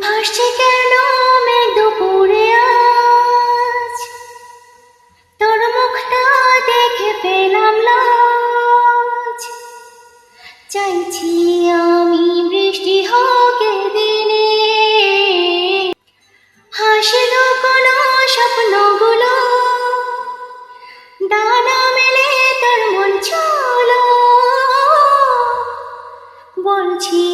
ভাসছে কেন মেঘ দুপুরে আজ? তোর মুখটা দেখে পেলাম লাজ। চাইছি আমি বৃষ্টি হোক দিনে হাসিল কোনো স্বপ্নগুলো। ডানা মেলে তোর মন চলো বলছি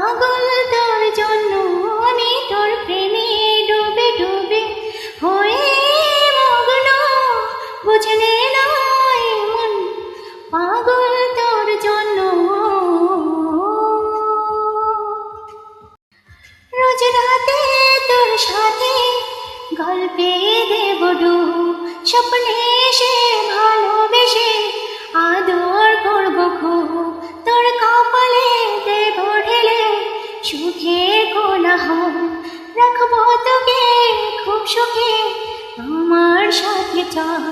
পাগল তোর জন্য আমি তোর প্রেমে ডুবে ডুবে হয়ে মগ্ন। বুঝে নে মন পাগল তোর জন্য। রোজ রাতে তোর সাথে গল্পে দেব ডু স্বপ্নে রাখব তোকে খুব সুখে আমার সাথে চল।